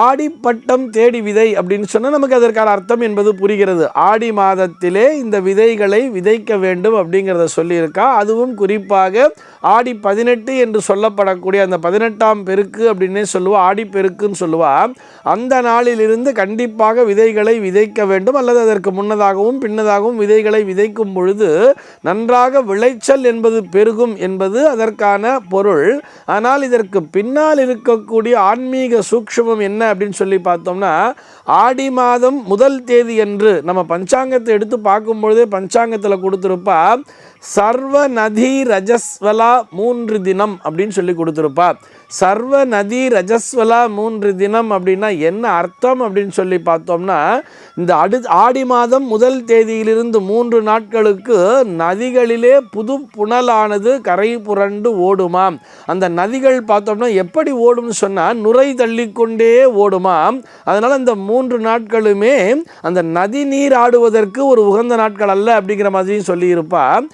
ஆடிப்பட்டம் தேடி விதை அப்படின்னு சொன்னால் நமக்கு அதற்கான அர்த்தம் என்பது புரிகிறது. ஆடி மாதத்திலே இந்த விதைகளை விதைக்க வேண்டும் அப்படிங்கிறத சொல்லியிருக்கா. அதுவும் குறிப்பாக ஆடி பதினெட்டு என்று சொல்லப்படக்கூடிய அந்த பதினெட்டாம் பெருக்கு அப்படின்னே சொல்லுவா ஆடி பெருக்குன்னு சொல்லுவா. அந்த நாளிலிருந்து கண்டிப்பாக விதைகளை விதைக்க வேண்டும். அல்லது அதற்கு முன்னதாகவும் பின்னதாகவும் விதைகளை விதைக்கும் பொழுது நன்றாக விளைச்சல் என்பது பெருகும் என்பது அதற்கான பொருள். ஆனால் இதற்கு பின்னால் இருக்கக்கூடிய ஆன்மீக சூக்ஷ்மம் என்ன அப்படின்னு சொல்லி பார்த்தோம்னா ஆடி மாதம் முதல் தேதி என்று நம்ம பஞ்சாங்கத்தை எடுத்து பார்க்கும்பொழுதே பஞ்சாங்கத்தில் கொடுத்துருப்பா சர்வ நதி ரஜஸ்வலா மூன்று தினம் அப்படின்னு சொல்லி கொடுத்துருப்பா. சர்வ நதி ரஜஸ்வலா மூன்று தினம் அப்படின்னா என்ன அர்த்தம் அப்படின்னு சொல்லி பார்த்தோம்னா இந்த அடு ஆடி மாதம் முதல் தேதியிலிருந்து மூன்று நாட்களுக்கு நதிகளிலே புது புனலானது கரை புரண்டு ஓடுமாம். அந்த நதிகள் பார்த்தோம்னா எப்படி ஓடும்னு சொன்னால் நுரை தள்ளிக்கொண்டே ஓடுமாம் அதனால் அந்த மூன்று நாட்களுமே அந்த நதி நீர் ஆடுவதற்கு ஒரு உகந்த நாட்கள் அல்ல அப்படிங்கிற மாதிரியும் சொல்லியிருப்பா.